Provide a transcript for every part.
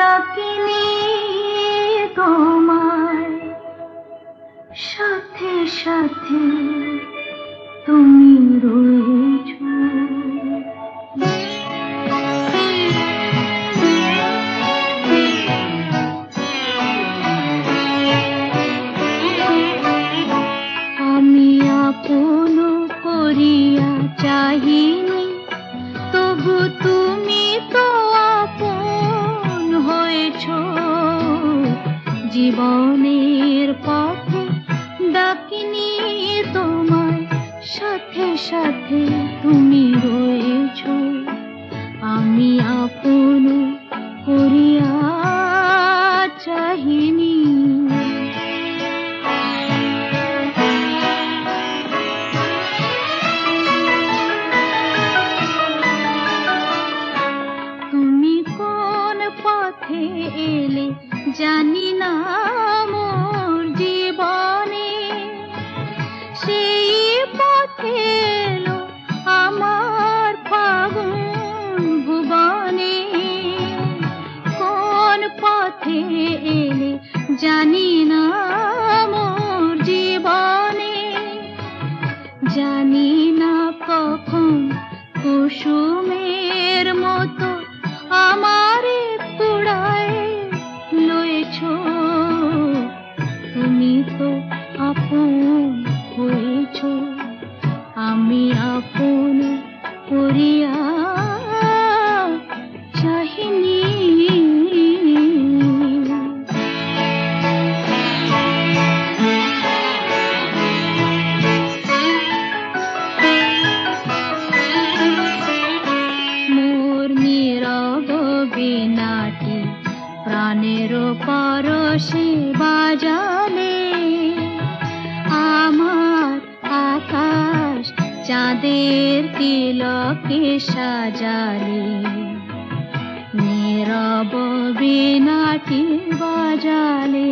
ডাকিনি তোমায় সাথে সাথে তুমি রয়েছ। আমি আপন করিয়া চাহিনি তবু তুমি জীবনের পথে ডাকিনি তোমার সাথে সাথে তুমি রয়েছ। আমি আপন তুমি কোন পথে এলে জানি না মোর জীবনে সেই পথে এলো আমার ফাগুন ভুবনে। কোন পথে এলে জানি না আপন হয়েছ আমি আপন করিয়া চাহিনি। প্রাণের পরশে বাজালে চাঁদের তিলকে সাজালে নীরব বিনাটি বাজালে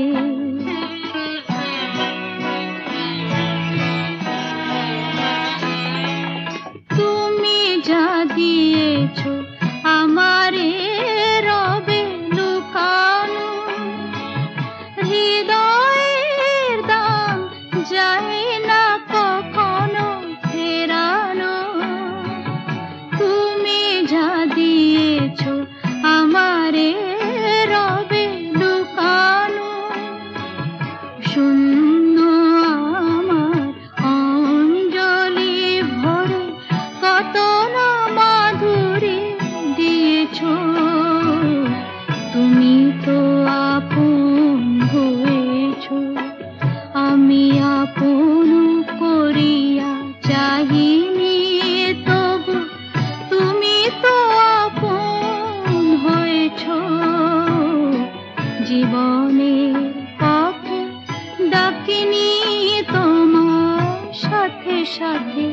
সাথে